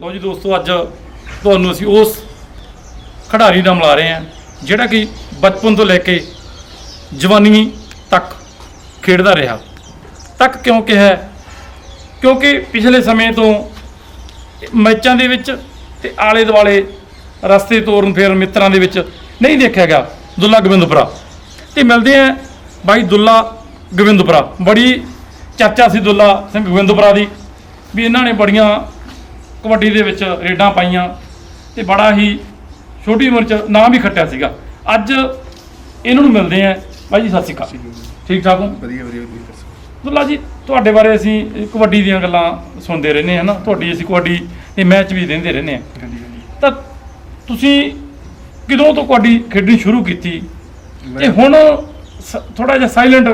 ਲਓ ਜੀ ਦੋਸਤੋ, ਅੱਜ ਤੁਹਾਨੂੰ ਅਸੀਂ ਉਸ ਖਿਡਾਰੀ ਨਾਲ ਮਿਲਾ ਰਹੇ ਹਾਂ, ਜਿਹੜਾ ਕਿ ਬਚਪਨ ਤੋਂ ਲੈ ਕੇ ਜਵਾਨੀ ਤੱਕ ਖੇਡਦਾ ਰਿਹਾ। ਤੱਕ ਕਿਉਂ ਕਿਹਾ ਕਿਉਂਕਿ ਪਿਛਲੇ ਸਮੇਂ ਤੋਂ ਮੈਚਾਂ ਦੇ ਵਿੱਚ ਤੇ ਆਲੇ ਦੁਆਲੇ ਰਸਤੇ ਤੋਰਨ ਫੇਰਨ ਮਿੱਤਰਾਂ ਦੇ ਵਿੱਚ ਨਹੀਂ ਦੇਖਿਆ ਗਿਆ ਦੁੱਲਾ ਗੋਬਿੰਦਪੁਰਾ। ਤੇ ਮਿਲਦੇ ਆ ਬਾਈ ਦੁੱਲਾ ਗੋਬਿੰਦਪੁਰਾ। ਬੜੀ ਚਰਚਾ ਸੀ ਦੁੱਲਾ ਸਿੰਘ ਗੋਬਿੰਦਪੁਰਾ ਦੀ, ਵੀ ਇਹਨਾਂ ਨੇ ਬੜੀਆਂ ਕਬੱਡੀ ਦੇ ਵਿੱਚ ਰੇਡਾਂ ਪਾਈਆਂ ਤੇ ਬੜਾ ਹੀ ਛੋਟੀ ਉਮਰ 'ਚ ਨਾਮ ਵੀ ਖੱਟਿਆ ਸੀਗਾ। ਅੱਜ ਇਹਨਾਂ ਨੂੰ ਮਿਲਦੇ ਆ ਬਾਈ ਜੀ ਸਤਿ ਸ਼੍ਰੀ ਅਕਾਲ। ਠੀਕ ਠਾਕ ਹੋ? ਵਧੀਆ ਵਧੀਆ ਦੁੱਲਾ ਜੀ ਤੁਹਾਡੇ ਬਾਰੇ ਅਸੀਂ ਕਬੱਡੀ ਦੀਆਂ ਗੱਲਾਂ ਸੁਣਦੇ ਰਹਿੰਦੇ ਹਾਂ ਨਾ। ਤੁਹਾਡੀ ਅਸੀਂ ਕਬੱਡੀ ਦੇ ਮੈਚ ਵੀ ਦੇਖਦੇ ਰਹਿੰਦੇ ਹਾਂ। ਤਾਂ ਤੁਸੀਂ ਕਦੋਂ ਤੋਂ ਕਬੱਡੀ ਖੇਡਣੀ ਸ਼ੁਰੂ ਕੀਤੀ? ਤੇ ਹੁਣ ਥੋੜਾ ਜਿਹਾ ਸਾਇਲੈਂਟ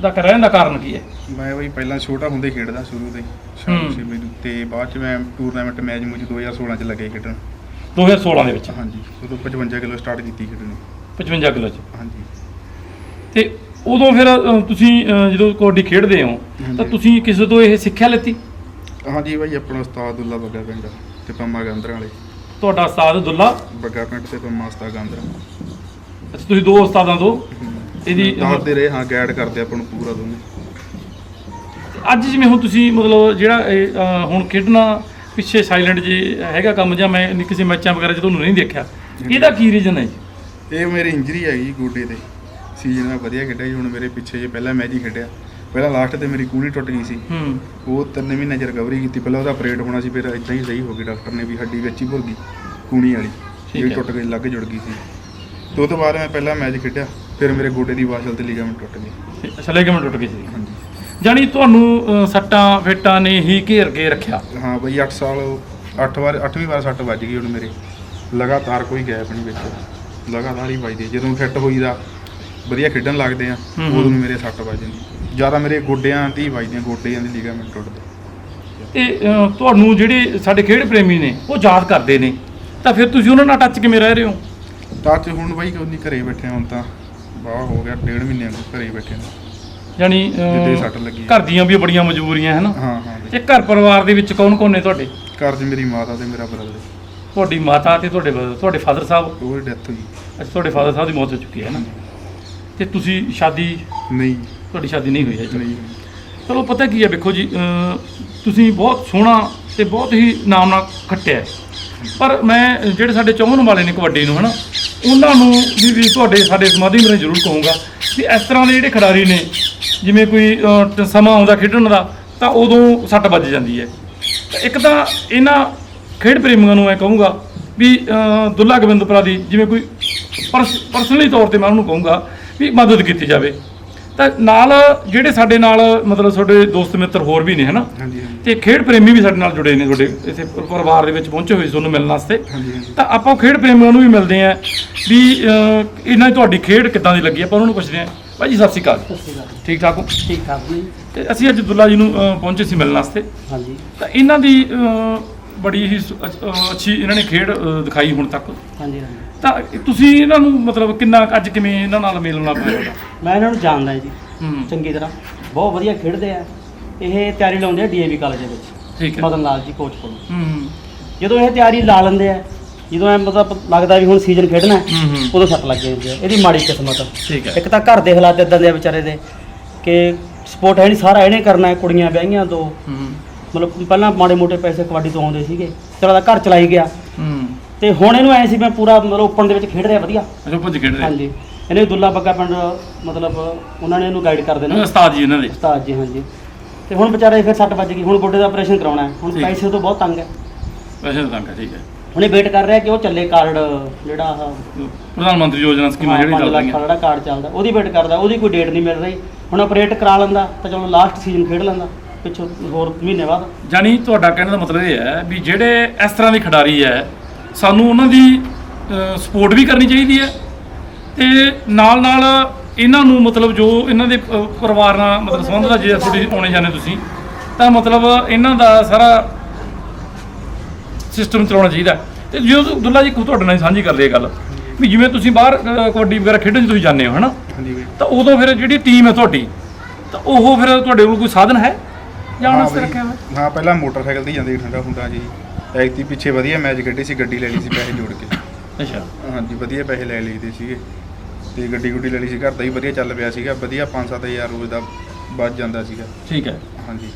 ਦਾ ਰਹਿਣ ਦਾ ਕਾਰਨ ਕੀ ਹੈ? ਮੈਂ ਬਈ ਪਹਿਲਾਂ ਛੋਟਾ ਹੁੰਦੇ ਖੇਡਦਾ ਸ਼ੁਰੂ ਤੋਂ ਹੀ ਹੂੰ। ਸੀ ਮੈਨੂੰ ਤੇ ਬਾਅਦ ਚ ਮੈਂ ਟੂਰਨਾਮੈਂਟ ਮੈਚ ਮੁਝ 2016 ਚ ਲੱਗੇ ਖੇਡਣ। 2016 ਦੇ ਵਿੱਚ? ਹਾਂਜੀ ਉਦੋਂ 55 ਕਿਲੋ ਸਟਾਰਟ ਕੀਤੀ ਖੇਡਣੀ 55 ਕਿਲੋ ਚ? ਹਾਂਜੀ। ਤੇ ਉਦੋਂ ਫਿਰ ਅ, ਤੁਸੀਂ ਅ, ਜਦੋਂ ਕਬੱਡੀ ਖੇਡਦੇ ਹੋ ਤਾਂ ਹਾਂਜੀ। ਤੁਸੀਂ ਕਿਸੇ ਤੋਂ ਇਹ ਸਿੱਖਿਆ ਲਿੱਤੀ? ਹਾਂਜੀ ਬਾਈ ਆਪਣਾ ਉਸਤਾਦ ਦੁੱਲਾ ਬੱਗਾ ਪਿੰਡ ਤੇ ਪੰਮਾ ਗਾਂਦਰਾਂ ਵਾਲੇ। ਤੁਹਾਡਾ ਉਸਤਾਦ ਦੁੱਲਾ? ਬੱਗਾ ਪਿੰਡ ਤੇ ਪੰਮਾ ਉਸਤਾਦ ਗਾਂਦਰਾਂ ਅੱਛਾ, ਤੁਸੀਂ ਦੋ ਉਸਤਾਦਾਂ ਤੋਂ ਇਹਦੀ ਦੱਸਦੇ ਰਹੇ ਹਾਂ ਗਾਈਡ ਕਰਦੇ ਆਪਾਂ ਨੂੰ ਪੂਰਾ ਦੋਨੇ ਅੱਜ ਜਿਵੇਂ ਹੁਣ ਤੁਸੀਂ ਮਤਲਬ ਜਿਹੜਾ ਇਹ, ਹੁਣ ਖੇਡਣਾ ਪਿੱਛੇ ਸਾਇਲੈਂਟ ਜੇ ਹੈਗਾ ਕੰਮ ਜਾਂ ਮੈਂ ਨੀ- ਕਿਸੇ ਮੈਚਾਂ ਵਗੈਰਾ 'ਚ ਤੁਹਾਨੂੰ ਨਹੀਂ ਦੇਖਿਆ ਇਹਦਾ ਕੀ ਰੀਜ਼ਨ ਹੈ ਜੀ? ਇਹ ਮੇਰੀ ਇੰਜਰੀ ਹੈਗੀ ਗੋਡੇ ਤੇ। ਸੀਜ਼ਨ ਮੈਂ ਵਧੀਆ ਖੇਡਿਆ ਜੀ ਹੁਣ ਮੇਰੇ ਪਿੱਛੇ ਜੇ ਪਹਿਲਾ ਮੈਚ ਹੀ ਖੇਡਿਆ। ਪਹਿਲਾਂ ਲਾਸਟ ਤੇ ਮੇਰੀ ਕੂਣੀ ਟੁੱਟ ਗਈ ਸੀ। ਹੂੰ। ਉਹ ਤਿੰਨ ਮਹੀਨੇ ਚ ਰਿਕਵਰੀ ਕੀਤੀ ਪਹਿਲਾਂ ਉਹਦਾ ਆਪਰੇਟ ਹੋਣਾ ਸੀ ਫਿਰ ਇਦਾਂ ਹੀ ਸਹੀ ਹੋ ਗਈ ਡਾਕਟਰ ਨੇ ਵੀ ਹੱਡੀ ਵਿੱਚ ਹੀ ਭੁਰ ਗਈ ਕੂਣੀ ਵਾਲੀ। ਠੀਕ ਜਿਹੜੀ ਹੈ। ਟੁੱਟ ਗਈ ਲੱਗ ਜੁੜ ਗਈ ਸੀ। ਤੇ ਉਹ ਤੋਂ ਬਾਅਦ ਮੈਂ ਪਹਿਲਾ ਮੈਚ ਖੇਡਿਆ। ਫਿਰ ਮੇਰੇ ਗੋਡੇ ਦੀ ਵਾਸ਼ਲ ਤੇ ਲਿਗਾਮੈਂਟ ਟੁੱਟ ਗਈ। ਛਲੇ ਕਿਵੇਂ ਟੁੱਟ ਗਈ ਸੀ। ਹਾਂਜੀ। ਜਾਣੀ ਤੁਹਾਨੂੰ ਅ, ਸੱਟਾਂ ਫੇਟਾਂ ਨੇ ਹੀ ਘੇਰ ਕੇ ਰੱਖਿਆ? ਹਾਂ ਬਈ 8 ਸਾਲ 8 ਵਾਰ 8ਵੀਂ ਵਾਰ ਸੱਟ ਵੱਜ ਗਈ ਹੁਣ ਮੇਰੇ। ਲਗਾਤਾਰ ਕੋਈ ਗੈਪ ਨਹੀਂ ਵਿੱਚ। ਲਗਾਤਾਰ ਹੀ ਵੱਜਦੀ। ਹੈ। ਜਦੋਂ ਫਿੱਟ ਹੋਈਦਾ ਵਧੀਆ ਖੇਡਣ ਲੱਗਦੇ ਆ ਹੂੰ ਹੂੰ। ਉਦੋਂ ਨੂੰ ਮੇਰੇ ਸੱਟ ਵੱਜ ਜਾਂਦੀ। ਜ਼ਿਆਦਾ ਮੇਰੇ ਗੋਡਿਆਂ ਤੇ ਹੀ ਵੱਜਦੀਆਂ ਗੋਡਿਆਂ ਦੀ ਲਿਗਾਮੈਂਟ ਟੁੱਟਦੇ। ਤੇ ਅ, ਤੁਹਾਨੂੰ ਜਿਹੜੇ ਸਾਡੇ ਖੇਡ ਪ੍ਰੇਮੀ ਨੇ ਉਹ ਯਾਦ ਕਰਦੇ ਨੇ। ਤਾਂ ਫਿਰ ਤੁਸੀਂ ਉਹਨਾਂ ਨਾਲ ਟੱਚ ਕਿਵੇਂ ਰਹਿ ਰਹੇ ਹੋ? ਟੱਚ ਹੁਣ ਬਾਈ ਕੋਈ ਨਹੀਂ ਘਰੇ ਬੈਠੇ ਹੁਣ ਤਾਂ। ਬਾਹ ਹੋ ਗਿਆ ਡੇਢ ਮਹੀਨੇ ਨੂੰ ਘਰੇ ਬੈਠੇ ਨੇ। ਸੱਟ ਲੱਗੀ ਹੈ। ਘਰ ਦੀਆਂ ਵੀ ਬੜੀਆਂ ਮਜਬੂਰੀਆਂ ਹੈ ਨਾ? ਹਾਂ ਹਾਂ ਤੇ ਘਰ ਪਰਿਵਾਰ ਦੇ ਵਿੱਚ ਕੌਣ ਕੌਣ ਨੇ ਤੁਹਾਡੇ? ਘਰ 'ਚ ਮੇਰੀ ਮਾਤਾ ਤੇ ਮੇਰਾ ਬ੍ਰਦਰ ਤੁਹਾਡੀ ਮਾਤਾ ਤੇ ਤੁਹਾਡੇ brother, ਤੁਹਾਡੇ ਫਾਦਰ ਸਾਹਿਬ? ਉਹ ਡੈਥ ਹੋਈ। ਅੱਛਾ ਤੁਹਾਡੇ ਫਾਦਰ ਸਾਹਿਬ ਦੀ ਮੌਤ ਹੋ ਚੁੱਕੀ ਹੈ ਨਾ? ਤੇ ਤੁਸੀਂ ਸ਼ਾਦੀ? ਨਹੀਂ। ਤੁਹਾਡੀ ਸ਼ਾਦੀ ਨਹੀਂ ਹੋਈ ਹੈ ਜੀ ਨਹੀਂ। ਚਲੋ ਪਤਾ ਕੀ ਹੈ ਵੇਖੋ ਜੀ ਅਹ ਤੁਸੀਂ ਬਹੁਤ ਸੋਹਣਾ ਤੇ ਬਹੁਤ ਹੀ ਨਾਮ ਨਾਲ ਖੱਟਿਆ ਹੈ। ਪਰ ਮੈਂ ਜਿਹੜੇ ਸਾਡੇ ਚਾਹਣ ਵਾਲੇ ਨੇ ਕਬੱਡੀ ਨੂੰ ਹਨਾ ਉਹਨਾਂ ਨੂੰ ਵੀ ਵੀ ਤੁਹਾਡੇ ਸਾਡੇ ਸਮਾਧੀ ਮੇਰੇ ਜ਼ਰੂਰ ਕਹੂੰਗਾ ਵੀ ਇਸ ਤਰ੍ਹਾਂ ਦੇ ਜਿਹੜੇ ਖਿਡਾਰੀ ਨੇ ਜਿਵੇਂ ਕੋਈ ਅਹ, ਸਮਾਂ ਆਉਂਦਾ ਖੇਡਣ ਦਾ ਤਾਂ ਉਦੋਂ ਸੱਟ ਵੱਜ ਜਾਂਦੀ ਹੈ। ਤਾਂ ਇੱਕ ਤਾਂ ਇਹਨਾਂ ਖੇਡ ਪ੍ਰੇਮੀਆਂ ਨੂੰ ਮੈਂ ਕਹੂੰਗਾ ਵੀ ਅਹ, ਦੁੱਲਾ ਗੋਬਿੰਦਪੁਰਾ ਦੀ ਜਿਵੇਂ ਕੋਈ ਪਰਸਨਲੀ ਤੌਰ ਤੇ ਮੈਂ ਉਹਨੂੰ ਕਹੂੰਗਾ ਵੀ ਮਦਦ ਕੀਤੀ ਜਾਵੇ। ਤਾਂ ਨਾਲ ਜਿਹੜੇ ਸਾਡੇ ਨਾਲ ਮਤਲਬ ਤੁਹਾਡੇ ਦੋਸਤ ਮਿੱਤਰ ਹੋਰ ਵੀ ਨੇ ਹਨਾ? ਤੇ ਖੇਡ ਪ੍ਰੇਮੀ ਵੀ ਸਾਡੇ ਨਾਲ ਜੁੜੇ ਨੇ ਤੁਹਾਡੇ ਇੱਥੇ ਪਰ- ਪਰਿਵਾਰ ਦੇ ਵਿੱਚ ਪਹੁੰਚੇ ਹੋਏ ਸੀ ਤੁਹਾਨੂੰ ਮਿਲਣ ਵਾਸਤੇ। ਤਾਂ ਆਪਾਂ ਉਹ ਖੇਡ ਪ੍ਰੇਮੀਆਂ ਨੂੰ ਵੀ ਮਿਲਦੇ ਆਂ ਵੀ ਇਹਨਾਂ ਦੀ ਤੁਹਾਡੀ ਖੇਡ ਕਿੱਦਾਂ ਦੀ ਲੱਗੀ ਆਪਾਂ ਉਹਨਾਂ ਨੂੰ ਪੁੱਛਦੇ ਆਂ ਭਾਈ ਜੀ ਸਤਿ ਸ਼੍ਰੀ ਅਕਾਲ। ਸਤਿ ਸ਼੍ਰੀ ਅਕਾਲ ਠੀਕ ਠਾਕ ਹੋ? ਠੀਕ ਠਾਕ ਜੀ। ਤੇ ਅਸੀਂ ਅੱਜ ਦੁੱਲਾ ਜੀ ਨੂੰ ਪਹੁੰਚੇ ਸੀ ਮਿਲਣ ਵਾਸਤੇ। ਹਾਂਜੀ। ਤਾਂ ਇਹਨਾਂ ਦੀ ਬੜੀ ਹੀ ਅੱਛੀ ਇਹਨਾਂ ਨੇ ਖੇਡ ਦਿਖਾਈ ਹੁਣ ਤੱਕ। ਹਾਂਜੀ ਹਾਂਜੀ। ਤਾਂ ਤੁਸੀਂ ਇਹਨਾਂ ਨੂੰ ਮਤਲਬ ਕਿੰਨਾ ਅੱਜ ਕਿਵੇਂ ਇਹਨਾਂ ਨਾਲ ਮਿਲਣਾ ਪਿਆ ਮੈਂ ਇਹਨਾਂ ਨੂੰ ਜਾਣਦਾ ਜੀ ਹੂੰ। ਚੰਗੀ ਤਰ੍ਹਾਂ। ਬਹੁਤ ਵਧੀਆ ਖੇਡਦੇ ਆ। ਇਹ ਤਿਆਰੀ ਲਾਉਂਦੇ ਆ ਡੀਏਵੀ ਕਾਲਜ ਦੇ ਵਿੱਚ ਠੀਕ ਹੈ। ਮਦਨ ਲਾਲ ਜੀ ਕੋਚ ਕੋਲ। ਹੂੰ ਜਦੋਂ ਇਹ ਤਿਆਰੀ ਲਾ ਲੈਂਦੇ ਆ ਜਦੋਂ ਐ ਮਤਲਬ ਲੱਗਦਾ ਵੀ ਹੁਣ ਸੀਜ਼ਨ ਖੇਡਣਾ ਹੈ, ਹੂੰ। ਹੂੰ ਉਦੋਂ ਸੱਟ ਲੱਗ ਜਾਂਦੀ ਹੈ ਇਹਦੀ ਮਾੜੀ ਕਿਸਮਤ। ਠੀਕ ਹੈ। ਇੱਕ ਤਾਂ ਘਰ ਦੇ ਹਾਲਾਤ ਇਦਾਂ ਦੇ ਆ ਵਿਚਾਰੇ ਦੇ ਕਿ ਸਪੋਰਟ ਹੈ ਨਹੀਂ ਸਾਰਾ ਇਹਨੇ ਕਰਨਾ ਹੈ ਕੁੜੀਆਂ ਵਿਆਹੀਆਂ ਤੋਂ ਹੂੰ। ਮਤਲਬ ਪਹਿਲਾਂ ਮਾੜੇ ਮੋਟੇ ਪੈਸੇ ਕਬੱਡੀ ਤੋਂ ਆਉਂਦੇ ਸੀਗੇ ਚਲੋ ਦਾ ਘਰ ਚਲਾਈ ਗਿਆ। ਹੂੰ। ਤੇ ਹੁਣ ਇਹਨੂੰ ਐ ਸੀ ਮੈਂ ਪੂਰਾ ਮਤਲਬ ਓਪਨ ਦੇ ਵਿੱਚ ਖੇਡ ਰਿਹਾ ਵਧੀਆ। ਅੱਛਾ ਭੁੱਜ ਖੇਡ ਰਹੇ। ਹਾਂਜੀ। ਇਹਨੇ ਦੁੱਲਾ ਬੱਗਾ ਪਿੰਡ ਮਤਲਬ ਉਹਨਾਂ ਨੇ ਇਹਨੂੰ ਗਾਈਡ ਕਰਦੇ ਨੇ ਉਸਤਾਦ ਜੀ ਇਹਨਾਂ ਦੇ। ਉਸਤਾਦ ਜੀ ਹਾਂਜੀ। ਤੇ ਹੁਣ ਵਿਚਾਰੇ ਫਿਰ ਸੱਟ ਵੱਜ ਗਈ। ਹੁਣ ਗੋਡੇ ਦਾ ਆਪਰੇਸ਼ਨ ਕਰਾਉਣਾ ਹੈ। ਹੁਣ। ਪੈਸੇ ਤੋਂ ਬਹੁਤ ਤੰਗ ਹੈ। ਵੈਸੇ ਤਾਂ ਤੰਗ ਹੈ ਠੀਕ ਹੈ। ਹੁਣ ਇਹ ਵੇਟ ਕਰ ਰਿਹਾ ਕਿ ਉਹ ਚੱਲੇ ਕਾਰਡ ਜਿਹੜਾ ਆਹ ਪ੍ਰਧਾਨ ਮੰਤਰੀ ਯੋਜਨਾ ਸਕੀਮਾਂ ਜਿਹੜੀਆਂ 5 ਚੱਲ ਰਹੀਆਂ ਵਾਲਾ ਜਿਹੜਾ ਕਾਰਡ ਚੱਲਦਾ ਉਹਦੀ ਵੇਟ ਕਰਦਾ। ਉਹਦੀ ਕੋਈ ਡੇਟ ਨਹੀਂ ਮਿਲ ਰਹੀ। ਹੁਣ ਆਪਰੇਟ ਕਰਾ ਲੈਂਦਾ ਤਾਂ ਚਲੋ ਲਾਸਟ ਸੀਜ਼ਨ ਖੇਡ ਲੈਂਦਾ। ਪਿੱਛੋਂ ਹੋਰ ਮਹੀਨੇ ਬਾਅਦ। ਜਾਨੀ ਤੁਹਾਡਾ ਕਹਿਣ ਦਾ ਮਤਲਬ ਇਹ ਹੈ ਵੀ ਜਿਹੜੇ ਇਸ ਤਰ੍ਹਾਂ ਦੇ ਖਿਡਾਰੀ ਹੈ ਸਾਨੂੰ ਉਹਨਾਂ ਦੀ ਸਪੋਰਟ ਵੀ ਕਰਨੀ ਚਾਹੀਦੀ ਹੈ ਤੇ ਨਾਲ ਨਾਲ ਇਹਨਾਂ ਨੂੰ ਮਤਲਬ ਜੋ ਇਹਨਾਂ ਦੇ ਪਰਿਵਾਰ ਨਾਲ ਮਤਲਬ ਸੰਬੰਧ ਦਾ ਜੇ ਤੁਹਾਡੀ ਆਉਣੇ ਜਾਂਦੇ ਤੁਸੀਂ ਤਾਂ ਮਤਲਬ ਇਹਨਾਂ ਦਾ ਸਾਰਾ ਸਿਸਟਮ ਚਲਾਉਣਾ ਚਾਹੀਦਾ। ਤੇ ਜੋ ਦੁੱਲਾ ਜੀ ਤੁਹਾਡੇ ਨਾਲ ਸਾਂਝੀ ਕਰ ਲਈ ਇਹ ਗੱਲ ਵੀ ਜਿਵੇਂ ਤੁਸੀਂ ਬਾਹਰ ਕਬੱਡੀ ਵਗੈਰਾ ਖੇਡਣ ਤੁਸੀਂ ਜਾਂਦੇ ਹੋ ਹਨਾ? ਤਾਂ ਉਦੋਂ ਫਿਰ ਜਿਹੜੀ ਟੀਮ ਹੈ ਤੁਹਾਡੀ ਤਾਂ ਉਹ ਫਿਰ ਤੁਹਾਡੇ ਕੋਲ ਕੋਈ ਸਾਧਨ ਹੈ? ਜਾਣ ਵਾਸਤੇ ਰੱਖਿਆ ਹੋਇਆ? ਹਾਂ ਪਹਿਲਾਂ ਮੋਟਰਸਾਈਕਲ ਤੇ ਜਾਂਦੇ ਠੰਡਾ ਹੁੰਦਾ ਜੀ। ਐਕਤੀ ਪਿੱਛੇ ਵਧੀਆ ਮੈਚ ਖੇਡੀ ਸੀ ਗੱਡੀ ਲੈ ਲਈ ਸੀ ਪੈਸੇ ਜੋੜ ਕੇ। ਅੱਛਾ। ਹਾਂਜੀ ਵਧੀਆ ਪੈਸੇ ਲੈ ਲਈਦੇ ਸੀਗੇ। ਤੇ ਗੱਡੀ ਗੁੱਡੀ ਲੈ ਲਈ ਸੀ ਘਰ ਦਾ ਹੀ ਵਧੀਆ ਚੱਲ ਪਿਆ ਸੀਗਾ ਵਧੀਆ 5-7000 ਰੋਜ਼ ਦਾ ਬਚ ਜਾਂਦਾ ਸੀਗਾ। ਠੀਕ ਹੈ। ਹਾਂਜੀ।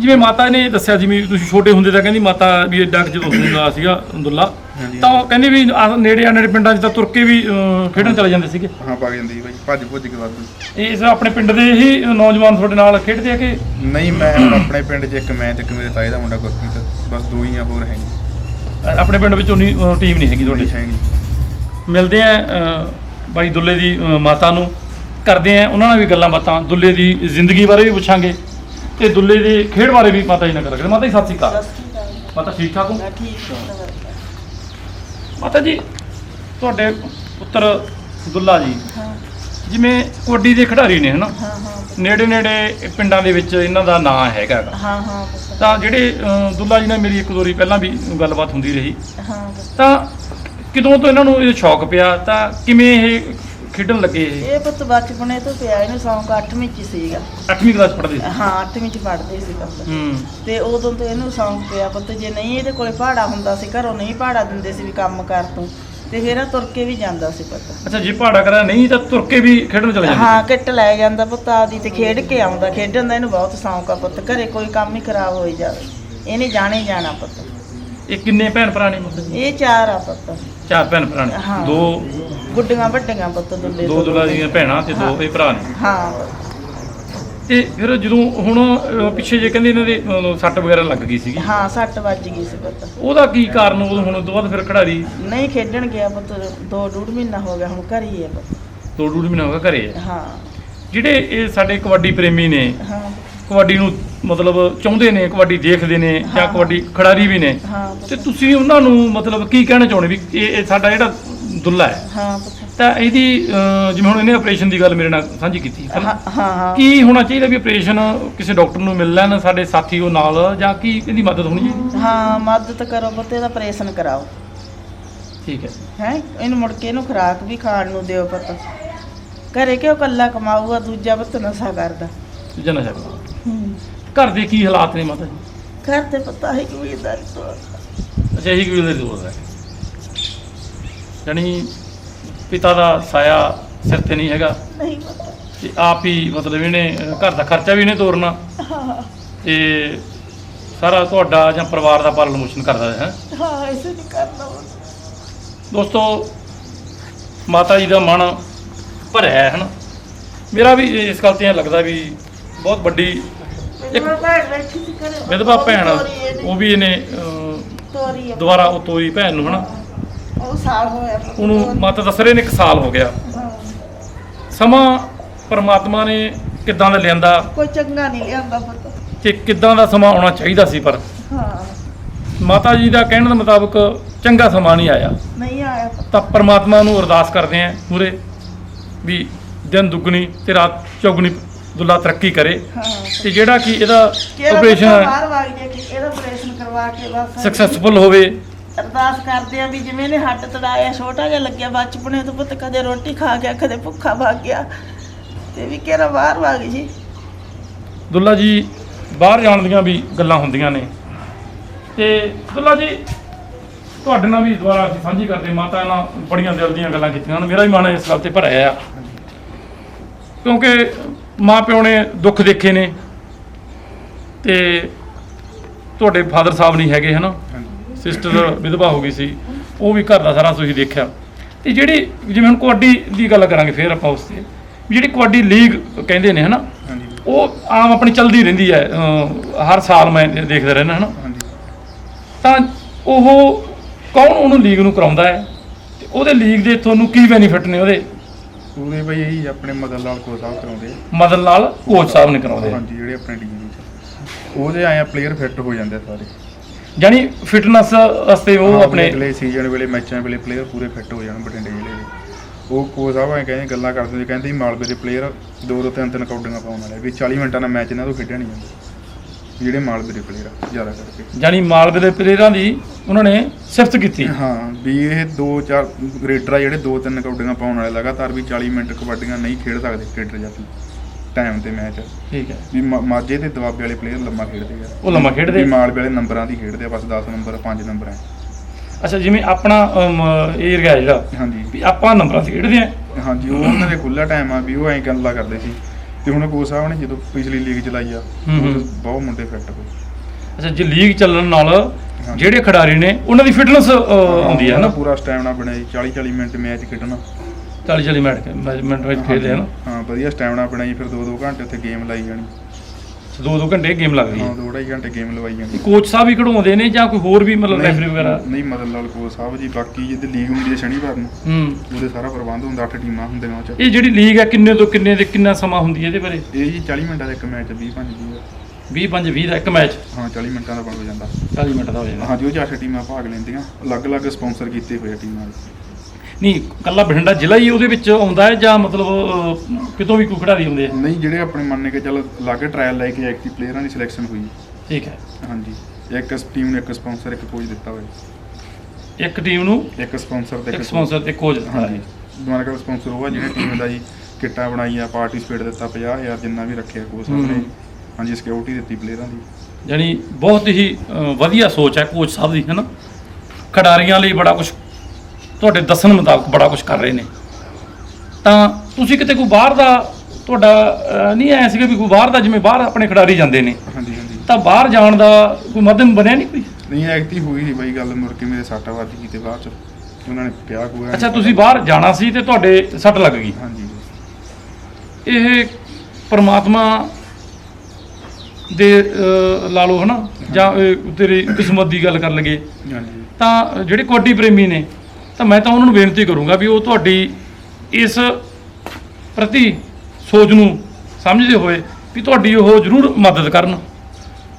ਜਿਵੇਂ ਮਾਤਾ ਨੇ ਦੱਸਿਆ ਜਿਵੇਂ ਤੁਸੀਂ ਛੋਟੇ ਹੁੰਦੇ ਤਾਂ ਕਹਿੰਦੀ ਮਾਤਾ ਵੀ ਐਡਾ ਕੁ ਜਦੋਂ ਹੁੰਦਾ ਸੀਗਾ ਦੁੱਲਾ ਹਾਂਜੀ ਤਾਂ ਉਹ ਕਹਿੰਦੀ ਵੀ ਨੇੜੇ ਆਣੇ ਪਿੰਡਾਂ 'ਚ ਤਾਂ ਤੁਰ ਕੇ ਵੀ ਅਹ, ਖੇਡਣ ਚਲੇ ਜਾਂਦੇ ਸੀਗੇ। ਹਾਂ ਪਾ ਜਾਂਦੀ ਸੀ ਬਾਈ ਭੱਜ ਭੁੱਜ ਕੇ ਵਾਧੂ ਇਸ ਆਪਣੇ ਪਿੰਡ ਦੇ ਹੀ ਨੌਜਵਾਨ ਤੁਹਾਡੇ ਨਾਲ ਖੇਡਦੇ ਆ ਕਿ ਨਹੀਂ ਮੈਂ ਆਪਣੇ ਪਿੰਡ 'ਚ ਇੱਕ ਮੈਂ ਤੇ ਇੱਕ ਮੇਰੇ ਤਾਏ ਦਾ ਮੁੰਡਾ ਗੁਰਪ੍ਰੀਤ ਬਸ ਦੋ ਹੀ ਆ ਹੋਰ ਹੈ ਨਹੀਂ। ਅ, ਆਪਣੇ ਪਿੰਡ ਵਿੱਚ ਉਨੀ ਟੀਮ ਨਹੀਂ ਹੈਗੀ ਤੁਹਾਡੀ। ਹੈ ਨਹੀਂ ਮਿਲਦੇ ਆ ਅ, ਬਾਈ ਦੁੱਲੇ ਦੀ ਅ, ਮਾਤਾ ਨੂੰ। ਕਰਦੇ ਆ ਉਹਨਾਂ ਨਾਲ ਵੀ ਗੱਲਾਂ ਬਾਤਾਂ ਦੁੱਲੇ ਦੀ ਜ਼ਿੰਦਗੀ ਬਾਰੇ ਵੀ ਪੁੱਛਾਂਗੇ। ਤੇ ਦੁੱਲੇ ਦੇ ਖੇਡ ਬਾਰੇ ਵੀ ਮਾਤਾ ਜੀ ਨਾਲ ਕਰਾਂਗੇ। ਮਾਤਾ ਜੀ ਸਤਿ ਸ਼੍ਰੀ ਅਕਾਲ। ਮਾਤਾ ਠੀਕ ਠਾਕ ਹੋ? ਮਾਤਾ ਜੀ ਤੁਹਾਡੇ ਪੁੱਤਰ ਦੁੱਲਾ ਜੀ ਜਿਵੇਂ ਕਬੱਡੀ ਦੇ ਖਿਡਾਰੀ ਨੇ ਹਨਾ? ਹਾਂ ਹਾਂ ਨੇੜੇ ਨੇੜੇ ਪਿੰਡਾਂ ਦੇ ਵਿੱਚ ਇਹਨਾਂ ਦਾ ਨਾਂ ਹੈਗਾ ਗਾ। ਹਾਂ ਹਾਂ ਪੁੱਤ, ਤਾਂ ਜਿਹੜੇ ਅ, ਦੁੱਲਾ ਜੀ ਨਾਲ ਮੇਰੀ ਇੱਕ ਦੋ ਵਾਰੀ ਪਹਿਲਾਂ ਵੀ ਗੱਲਬਾਤ ਹੁੰਦੀ ਰਹੀ। ਹਾਂ ਪੁੱਤ। ਤਾਂ ਕਿਦੋਂ ਤੋਂ ਇਹਨਾਂ ਨੂੰ ਇਹ ਸ਼ੌਕ ਪਿਆ? ਤਾਂ ਕਿਵੇਂ ਇਹ ਖੇਡਣ ਲੱਗੇ ਇਹ ਇਹ ਪੁੱਤ ਬਚਪਨੇ ਤੋਂ ਪਿਆ ਇਹਨੂੰ ਸੌਂਕ 8ਵੀਂ ਚ ਹੀ ਸੀਗਾ। 8ਵੀਂ ਕਲਾਸ ਪੜ੍ਹਦੇ ਸੀ? ਹਾਂ 8ਵੀਂ ਚ ਪੜ੍ਹਦੇ ਸੀ ਪੁੱਤ। ਹੂੰ। ਤੇ ਉਦੋਂ ਤੋਂ ਇਹਨੂੰ ਸੌਂਕ ਪਿਆ ਪੁੱਤ। ਜੇ ਨਹੀਂ ਇਹਦੇ ਕੋਲੇ ਪਹਾੜਾ ਹੁੰਦਾ ਸੀ ਘਰੋਂ ਨਹੀਂ ਪਹਾੜਾ ਦਿੰਦੇ ਸੀ ਵੀ ਕੰਮ ਕਰ ਤੂੰ ਤੇ ਫਿਰ ਇਹ ਤੁਰ ਕੇ ਵੀ ਜਾਂਦਾ ਸੀ ਪੁੱਤ। ਅੱਛਾ ਜੇ ਪਹਾੜਾ ਕਰਾ ਨਹੀਂ ਤਾਂ ਤੁਰ ਕੇ ਵੀ ਖੇਡਣ ਚਲੇ ਜਾਂਦੇ ਹਾਂ ਕਿੱਟ ਲੈ ਜਾਂਦਾ ਪੁੱਤ ਆਦੀ ਤੇ ਖੇਡ ਕੇ ਆਉਂਦਾ। ਖੇਡਣ ਦਾ ਇਹਨੂੰ ਬਹੁਤ ਸ਼ੌਂਕ ਆ ਪੁੱਤ। ਘਰੇ ਕੋਈ ਕੰਮ ਹੀ ਖਰਾਬ ਹੋਈ ਜਾਵੇ। ਇਹਨੇ ਜਾਣੇ ਜਾਣਾ ਪੁੱਤ। ਸੀ। ਇਹ ਕਿੰਨੇ ਭੈਣ ਭਰਾ ਨੇ ਮਤਲਬ ਇਹ ਚਾਰ ਆ ਪੁੱਤ। ਚਾਰ ਭੈਣ ਭਰਾ ਨੇ। ਹਾਂ। ਦੋ ਗੁੱਡੀਆਂ ਵੱਡੀਆਂ ਪੁੱਤ ਦੁੱਲੇ ਦੋ ਤੋਂ। ਦੁੱਲਾ ਦੀਆਂ ਭੈਣਾਂ ਤੇ ਦੋ ਇਹ ਭਰਾ ਨੇ। ਹਾਂ। ਤੇ ਫਿਰ ਜਦੋਂ ਹੁਣ ਪਿੱਛੇ ਜੇ ਕਹਿੰਦੇ ਇਹਨਾਂ ਦੇ ਸੱਟ ਵਗੈਰਾ ਲੱਗ ਗਈ ਸੀਗੀ। ਹਾਂ ਸੱਟ ਵੱਜ ਗਈ ਸੀ ਪੁੱਤ। ਉਹਦਾ ਕੀ ਕਾਰਨ ਉਹ ਹੁਣ ਤੋਂ ਬਾਅਦ ਫਿਰ ਖਿਡਾਰੀ? ਨਹੀਂ ਖੇਡਣ ਗਿਆ ਪੁੱਤ। ਦੋ ਡੂਢ ਮਹੀਨਾ ਹੋ ਗਿਆ ਹੁਣ ਘਰ ਹੀ ਹੈ ਪੁੱਤ। ਦੋ ਡੂਢ ਮਹੀਨਾ ਹੋ ਗਿਆ ਘਰੇ। ਹੈ। ਹਾਂ ਜਿਹੜੇ ਇਹ ਸਾਡੇ ਕਬੱਡੀ ਪ੍ਰੇਮੀ ਨੇ ਹਾਂ। ਕਬੱਡੀ ਨੂੰ ਮਤਲਬ ਚਾਹੁੰਦੇ ਨੇ ਕਬੱਡੀ ਦੇਖਦੇ ਨੇ ਜਾਂ ਹਾਂ। ਕਬੱਡੀ ਖਿਡਾਰੀ ਵੀ ਨੇ ਹਾਂ ਤੇ ਪੁੱਤ ਤੁਸੀਂ ਉਹਨਾਂ ਨੂੰ ਮਤਲਬ ਕੀ ਕਹਿਣਾ ਚਾਹੁੰਦੇ ਵੀ ਇਹ ਇਹ ਸਾਡਾ ਜਿਹੜਾ ਦੁੱਲਾ ਹੈ। ਹਾਂ ਪੁੱਤ। ਤਾਂ ਇਹਦੀ ਅਹ, ਜਿਵੇਂ ਹੁਣ ਇਹਨੇ ਆਪਰੇਸ਼ਨ ਦੀ ਗੱਲ ਮੇਰੇ ਨਾਲ ਸਾਂਝੀ ਕੀਤੀ ਹੈ ਹਾਂ ਕੀ ਹੋਣਾ ਚਾਹੀਦਾ ਵੀ ਆਪਰੇਸ਼ਨ ਕਿਸੇ ਡਾਕਟਰ ਨੂੰ ਮਿਲ ਲੈਣ ਸਾਡੇ ਸਾਥੀ ਉਹ ਨਾਲ ਜਾਂ ਕੀ ਇਹਦੀ ਮਦਦ ਹੋਣੀ ਚਾਹੀਦੀ? ਹਾਂ ਮਦਦ ਕਰੋ ਪੁੱਤ ਇਹਦਾ ਆਪਰੇਸ਼ਨ ਕਰਾਓ। ਠੀਕ ਹੈ। ਹੈ? ਇਹਨੂੰ ਮੁੜ ਕੇ ਇਹਨੂੰ ਖੁਰਾਕ ਵੀ ਖਾਣ ਨੂੰ ਦਿਓ ਪੁੱਤ। ਘਰੇ ਕਿਉਂ ਕੱਲਾ ਕਮਾਊਗਾ ਦੂਜਾ ਪੁੱਤ ਨਸ਼ਾ ਕਰਦਾ। ਜਨਾ ਸਾਹਿਬ ਘਰ ਦੇ ਕੀ ਹਾਲਾਤ ਨੇ ਮਾਤਾ ਜੀ? ਘਰ ਤੇ ਪਤਾ ਹੈ ਕਿ ਇਹ ਦਰ ਤੋਂ। ਅੱਛਾ ਇਹੀ ਕੋਈ ਦੋਸਤ ਹੈ ਜਾਣੀ ਪਿਤਾ ਦਾ ਸਾਇਆ ਸਿਰ ਤੇ ਨਹੀਂ ਹੈਗਾ। ਨਹੀਂ ਪਤਾ। ਤੇ ਆਪ ਹੀ ਮਤਲਬ ਇਹਨੇ ਅਹ, ਘਰ ਦਾ ਖਰਚਾ ਵੀ ਇਹਨੇ ਤੋਰਨਾ ਤੇ ਸਾਰਾ ਤੁਹਾਡਾ ਜਾਂ ਪਰਿਵਾਰ ਦਾ ਪਾਲਣ ਪੋਸ਼ਣ ਕਰਦਾ ਹੈ। ਹਾਂ ਐਸੇ ਨਹੀਂ ਕਰਨਾ। ਦੋਸਤੋ ਮਾਤਾ ਜੀ ਦਾ ਮਨ ਭਰਿਆ ਹੈ ਹਨਾ? ਮੇਰਾ ਵੀ ਇਸ ਗੱਲ ਤੇ ਐਂ ਲੱਗਦਾ ਵੀ ਬਹੁਤ ਵੱਡੀ ਇੱਕ ਮੈਂ ਭੈਣ ਬੈਠੀ ਸੀ ਘਰੇ। ਵਿਧਵਾ ਭੈਣ ਤੋਰੀ ਇਹਨੇ, ਉਹ ਵੀ ਇਹਨੇ ਅਹ, ਤੋਰੀ ਹੈ। ਦੁਬਾਰਾ ਉਹ ਤੋਰੀ ਭੈਣ ਨੂੰ ਹਨਾ? ਸਾਲ ਹੋਇਆ। ਉਹਨੂੰ। ਮਾਤਾ ਦੱਸ ਰਹੇ ਨੇ ਇੱਕ ਸਾਲ ਹੋ ਗਿਆ। ਸਮਾਂ ਪਰਮਾਤਮਾ ਨੇ ਕਿੱਦਾਂ ਦਾ ਲਿਆਂਦਾ? ਕੋਈ ਚੰਗਾ ਨਹੀਂ ਲਿਆਂਦਾ ਪੁੱਤ। ਤੇ ਕਿੱਦਾਂ ਦਾ ਸਮਾਂ ਆਉਣਾ ਚਾਹੀਦਾ ਸੀ ਪਰ ਹਾਂ। ਮਾਤਾ ਜੀ ਦਾ ਕਹਿਣ ਦੇ ਮੁਤਾਬਕ ਚੰਗਾ ਸਮਾਂ ਨਹੀਂ ਆਇਆ। ਨਹੀਂ ਆਇਆ। ਤਾਂ ਪਰਮਾਤਮਾ ਨੂੰ ਅਰਦਾਸ ਕਰਦੇ ਆਂ ਪੂਰੇ ਵੀ ਦਿਨ ਦੁੱਗਣੀ ਤੇ ਰਾਤ ਚੌਗਣੀ ਦੁੱਲਾ ਤਰੱਕੀ ਕਰੇ। ਤੇ ਜਿਹੜਾ ਕਿ ਇਹਦਾ ਆਪਰੇਸ਼ਨ ਬਾਹਰ ਵਗ ਗਿਆ ਕਿ ਇਹਦਾ ਆਪਰੇਸ਼ਨ ਕਰਵਾ ਕੇ ਬਸ। ਸਕਸੈਸਫੁਲ ਹੋਵੇ। ਅਰਦਾਸ ਕਰਦੇ ਆ ਵੀ ਜਿਵੇਂ ਇਹਨੇ ਹੱਡ ਤੜਾਇਆ, ਛੋਟਾ ਜਿਹਾ ਲੱਗਿਆ ਬਚਪਨੇ ਤੋਂ ਪੁੱਤ ਕਦੇ ਰੋਟੀ ਖਾ ਗਿਆ, ਕਦੇ ਭੁੱਖਾ ਭਾਗ ਗਿਆ। ਤੇ ਵੀ ਕਿਹੜਾ ਬਾਹਰ ਵਗ ਜੀ। ਦੁੱਲਾ ਜੀ, ਬਾਹਰ ਜਾਣ ਦੀਆਂ ਵੀ ਗੱਲਾਂ ਹੁੰਦੀਆਂ ਨੇ। ਤੇ ਦੁੱਲਾ ਜੀ, ਤੁਹਾਡੇ ਨਾਲ ਵੀ ਦੁਬਾਰਾ ਅਸੀਂ ਸਾਂਝੀ ਕਰਦੇ ਮਾਤਾ ਨਾਲ ਬੜੀਆਂ ਦਿਲ ਦੀਆਂ ਗੱਲਾਂ ਕੀਤੀਆਂ ਹਨ। ਮੇਰਾ ਵੀ ਮਨ ਇਸ ਗੱਲ ਤੇ ਭਰਿਆ ਆ। ਕਿਉਂਕਿ ਮਾਂ ਪਿਓ ਨੇ ਦੁੱਖ ਦੇਖੇ ਨੇ। ਤੇ ਤੁਹਾਡੇ ਫਾਦਰ ਸਾਹਿਬ ਨਹੀਂ ਹੈਗੇ, ਹਨਾ? ਸਿਸਟਰ ਵਿਧਵਾ ਹੋ ਗਈ ਸੀ ਉਹ ਵੀ ਘਰ ਦਾ ਸਾਰਾ ਤੁਸੀਂ ਦੇਖਿਆ। ਤੇ ਜਿਹੜੀ ਜਿਵੇਂ ਹੁਣ ਕਬੱਡੀ ਦੀ ਗੱਲ ਕਰਾਂਗੇ ਫੇਰ ਆਪਾਂ ਉਸ ਤੇ। ਵੀ ਜਿਹੜੀ ਕਬੱਡੀ ਲੀਗ ਕਹਿੰਦੇ ਨੇ ਹਨਾ ਉਹ ਆਮ ਆਪਣੀ ਚੱਲਦੀ ਰਹਿੰਦੀ ਹੈ ਹਰ ਸਾਲ ਮੈਂ ਦੇਖਦਾ ਰਹਿਣਾ ਹਨਾ। ਤਾਂ ਉਹ ਕੌਣ ਉਹਨੂੰ ਲੀਗ ਨੂੰ ਕਰਾਉਂਦਾ ਹੈ? ਤੇ ਉਹਦੇ ਲੀਗ ਦੇ ਤੁਹਾਨੂੰ ਕੀ ਬੈਨੀਫਿਟ ਨੇ ਉਹਦੇ? ਉਹਦੇ ਬਈ ਇਹੀ ਆਪਣੇ ਮਦਨ ਲਾਲ ਕੋ ਸਾਹਿਬ ਕਰਾਉਂਦੇ। ਮਦਨ ਲਾਲ ਕੋਚ ਸਾਹਿਬ ਨੇ ਕਰਾਉਂਦੇ। ਹਾਂਜੀ ਜਿਹੜੇ ਆਪਣੇ ਟੀਮ ਵਿੱਚ। ਉਹਦੇ ਆਇਆ ਪਲੇਅਰ ਫਿੱਟ ਹੋ ਜਾਂਦੇ ਸਾਰੇ। ਜਾਣੀ ਫਿਟਨੈਸ ਵਾਸਤੇ ਉਹ ਆਪਣੇ ਅਗਲੇ ਸੀਜ਼ਨ ਵੇਲੇ ਮੈਚਾਂ ਵੇਲੇ ਪਲੇਅਰ ਪੂਰੇ ਫਿੱਟ ਹੋ ਜਾਣ ਬਠਿੰਡੇ ਜ਼ਿਲ੍ਹੇ ਦੇ। ਉਹ ਕੋ ਸਾਹਿਬ ਐ ਕਹਿੰਦੇ ਗੱਲਾਂ ਕਰਦੇ ਸੀ ਕਹਿੰਦੇ ਸੀ ਮਾਲਵੇ ਦੇ ਪਲੇਅਰ ਦੋ ਦੋ ਤਿੰਨ ਤਿੰਨ ਕੌਡੀਆਂ ਪਾਉਣ ਵਾਲੇ ਵੀ 40 ਮਿੰਟਾਂ ਦਾ ਮੈਚ ਇਹਨਾਂ ਤੋਂ ਖੇਡਿਆ ਨਹੀਂ ਜਾਂਦਾ। ਜਿਹੜੇ ਮਾਲਵੇ ਦੇ ਪਲੇਅਰ ਆ ਜ਼ਿਆਦਾ ਕਰਕੇ। ਜਾਣੀ ਮਾਲਵੇ ਦੇ ਪਲੇਅਰਾਂ ਦੀ ਉਹਨਾਂ ਨੇ ਸਿਫਤ ਕੀਤੀ। ਹਾਂ ਵੀ ਇਹ ਦੋ ਚਾਰ ਗ੍ਰੇਡਰ ਆ ਜਿਹੜੇ ਦੋ ਤਿੰਨ ਕੌਡੀਆਂ ਪਾਉਣ ਵਾਲੇ ਲਗਾਤਾਰ ਵੀ 40 ਮਿੰਟ ਕਬੱਡੀਆਂ ਨਹੀਂ ਖੇਡ ਸਕਦੇ ਕ੍ਰਿਕਟਰ ਜਾਤੀ ਟਾਈਮ ਤੇ ਮੈਚ ਠੀਕ ਹੈ। ਵੀ ਮਾ- ਮਾਝੇ ਤੇ ਦੁਆਬੇ ਵਾਲੇ ਪਲੇਅਰ ਲੰਮਾ ਖੇਡਦੇ ਆ। ਉਹ ਲੰਮਾ ਖੇਡਦੇ ਵੀ ਮਾਲਵੇ ਵਾਲੇ ਨੰਬਰਾਂ ਦੀ ਖੇਡਦੇ ਆ ਬਸ 10 ਨੰਬਰ 5 ਨੰਬਰ ਹੈ। ਅੱਛਾ ਜਿਵੇਂ ਆਪਣਾ ਏਰੀਆ ਜਿਹੜਾ ਹਾਂਜੀ। ਵੀ ਆਪਾਂ ਨੰਬਰਾਂ ਤੇ ਖੇਡਦੇ ਆ। ਹਾਂਜੀ ਉਹ ਉਹਨਾਂ ਦੇ ਖੁੱਲਾ ਟਾਈਮ ਆ ਵੀ ਉਹ ਐਂ ਗੱਲਾਂ ਕਰਦੇ ਸੀ। ਤੇ ਹੁਣ ਕੋਚ ਸਾਹਿਬ ਨੇ ਜਦੋਂ ਪਿਛਲੀ ਲੀਗ ਚਲਾਈ ਆ ਹੂੰ, ਹੂੰ। ਉਹ 'ਚ ਬਹੁਤ ਮੁੰਡੇ ਫਿੱਟ ਹੋਏ। ਅੱਛਾ ਜੇ ਲੀਗ ਚੱਲਣ ਨਾਲ। ਜਿਹੜੇ ਖਿਡਾਰੀ ਨੇ ਉਹਨਾਂ ਦੀ ਫਿਟਨੈਸ ਆਉਂਦੀ ਹੈ ਉਹਨਾਂ ਨਾ ਪੂਰਾ ਸਟੈਮਿਨਾ ਬਣਿਆ ਜੀ 40 40 ਮਿੰਟ ਮੈਚ ਖੇਡਣਾ। 40 40 ਮਿੰਟ ਮੈਨੇਜਮੈਂਟ ਵਿੱਚ ਖੇਡਦੇ ਆ ਨਾ। ਹਾਂ ਵਧੀਆ ਸਟੈਮਿਨਾ ਬਣਾਈ ਫਿਰ 2-2 ਘੰਟੇ ਉੱਥੇ ਗੇਮ ਲਾਈ ਜਾਣੀ। ਦੋ ਦੋ ਘੰਟੇ ਗੇਮ ਲੱਗਦੀ ਹਾਂ ਹੈ 2.5 ਘੰਟੇ ਗੇਮ ਲਵਾਈ ਜਾਣੀ। ਕੋਚ ਸਾਹਿਬ ਹੀ ਖੜਾਉਂਦੇ ਨੇ ਜਾਂ ਕੋਈ ਹੋਰ ਵੀ ਮਤਲਬ ਰੈਫਰੀ ਵਗੈਰਾ? ਨਹੀਂ ਮਦਨ ਲਾਲ ਕੋਚ ਸਾਹਿਬ ਜੀ ਬਾਕੀ ਜਿੱਦ ਲੀਗ ਹੁੰਦੀ ਹੈ ਸ਼ਨੀਵਾਰ ਨੂੰ ਹੂੰ। ਉਹਦੇ ਸਾਰਾ ਪ੍ਰਬੰਧ ਹੁੰਦਾ 8 ਟੀਮਾਂ ਹੁੰਦੀਆਂ ਉਹ ਚ। ਇਹ ਜਿਹੜੀ ਲੀਗ ਹੈ ਕਿੰਨੇ ਤੋਂ ਕਿੰਨੇ ਦੇ ਕਿੰਨਾ ਸਮਾਂ ਹੁੰਦੀ ਹੈ ਇਹਦੇ ਬਾਰੇ? ਇਹ ਜੀ 40 ਮਿੰਟਾਂ ਦਾ ਇੱਕ ਮੈਚ 20 5 ਦੀ। 20 5 20 ਦਾ ਇੱਕ ਮੈਚ ਹਾਂ 40 ਮਿੰਟਾਂ ਦਾ ਬਣ ਹੋ ਜਾਂਦਾ। 40 ਮਿੰਟ ਦਾ ਹੋ ਜਾਂਦਾ। ਹਾਂਜੀ ਉਹ 'ਚ ਅੱਠ ਟੀਮਾਂ ਭਾਗ ਲੈਂਦੀਆਂ ਅਲੱਗ-ਅਲੱਗ ਸਪਾਂਸਰ ਕੀਤੇ ਹੋਏ ਟੀਮਾਂ ਦੇ। ਨਹੀਂ ਕੱਲਾ ਬਠਿੰਡਾ ਜ਼ਿਲ੍ਹਾ ਹੀ ਉਹਦੇ ਵਿੱਚ ਆਉਂਦਾ ਹੈ ਜਾਂ ਮਤਲਬ ਕਿਤੋਂ ਵੀ ਕੋਈ ਖਿਡਾਰੀ ਹੁੰਦੇ ਆ? ਨਹੀਂ ਜਿਹੜੇ ਆਪਣੇ ਮੰਨ ਕੇ ਚੱਲ ਅਲੱਗ ਟ੍ਰਾਇਲ ਲੈ ਕੇ ਐਕਟਿਵ ਪਲੇਅਰਾਂ ਦੀ ਸਿਲੈਕਸ਼ਨ ਹੋਈ। ਠੀਕ ਹੈ। ਹਾਂਜੀ। ਇੱਕ ਟੀਮ ਨੂੰ ਇੱਕ ਸਪਾਂਸਰ ਇੱਕ ਕੋਚ ਦਿੱਤਾ ਹੋਇਆ। ਇੱਕ ਟੀਮ ਨੂੰ ਇੱਕ ਸਪਾਂਸਰ ਤੇ ਇੱਕ। ਸਪਾਂਸਰ ਤੇ ਕੋਚ ਹਾਂਜੀ। ਦੁਆਰਾ ਕੋਲ ਸਪਾਂਸਰ ਜਿਹੜੇ ਟੀਮ ਦਾ ਜੀ ਕਿੱਟਾਂ ਬਣਾਈ ਆ ਪਾਰਟਿਸਿਪੇਟ ਦਿੱਤਾ 50000 ਜਿੰਨਾ ਵੀ ਰੱਖਿਆ ਕੋਚ ਸਾਹਿਬ ਨੇ। ਹੂੰ। ਹਾਂਜੀ ਸਿਕਿਉਰਿਟੀ ਦਿੱਤੀ ਪਲੇਅਰਾਂ ਦੀ। ਜਾਣੀ ਬਹੁਤ ਹੀ ਵਧੀਆ ਸੋਚ ਹੈ ਕੋਚ ਸਾਹਿਬ ਦੀ ਹੈ ਨਾ ਖਿਡਾਰੀਆਂ ਲਈ ਬੜਾ ਕੁਝ ਤੁਹਾਡੇ ਦੱਸਣ ਮੁਤਾਬਕ ਬੜਾ ਕੁਝ ਕਰ ਰਹੇ ਨੇ। ਤਾਂ ਤੁਸੀਂ ਕਿਤੇ ਕੋਈ ਬਾਹਰ ਦਾ ਤੁਹਾਡਾ ਅਹ, ਨਹੀਂ ਐ ਸੀਗਾ ਵੀ ਕੋਈ ਬਾਹਰ ਦਾ ਜਿਵੇਂ ਬਾਹਰ ਆਪਣੇ ਖਿਡਾਰੀ ਜਾਂਦੇ ਨੇ। ਹਾਂਜੀ ਹਾਂਜੀ। ਤਾਂ ਬਾਹਰ ਜਾਣ ਦਾ ਕੋਈ ਮਾਧਿਅਮ ਬਣਿਆ ਨਹੀਂ ਕੋਈ? ਨਹੀਂ ਐਕਟਿਵ ਹੋਈ ਸੀ ਬਾਈ ਗੱਲ ਮੁੜ ਕੇ ਮੇਰੇ ਸੱਟ ਵੱਜ ਗਈ ਤੇ ਬਾਅਦ ਚ ਉਹਨਾਂ ਨੇ ਕਿਹਾ ਕੋਈ ਅੱਛਾ ਤੁਸੀਂ ਬਾਹਰ ਜਾਣਾ ਸੀ ਤੇ ਤੁਹਾਡੇ ਸੱਟ ਲੱਗ ਗਈ। ਹਾਂਜੀ। ਇਹ ਪ੍ਰਮਾਤਮਾ ਦੇ ਅਹ, ਲਾ ਲਓ ਹਨਾ ਜਾਂ ਇਹ ਤੇਰੀ ਕਿਸਮਤ ਦੀ ਗੱਲ ਕਰ ਲਗੇ। ਹਾਂਜੀ। ਤਾਂ ਜਿਹੜੇ ਕਬੱਡੀ ਪ੍ਰੇਮੀ ਨੇ ਤਾਂ ਮੈਂ ਤਾਂ ਉਹਨਾਂ ਨੂੰ ਬੇਨਤੀ ਕਰੂੰਗਾ ਵੀ ਉਹ ਤੁਹਾਡੀ ਇਸ ਪ੍ਰਤੀ ਸੋਚ ਨੂੰ ਸਮਝਦੇ ਹੋਏ ਵੀ ਤੁਹਾਡੀ ਉਹ ਜ਼ਰੂਰ ਮਦਦ ਕਰਨ।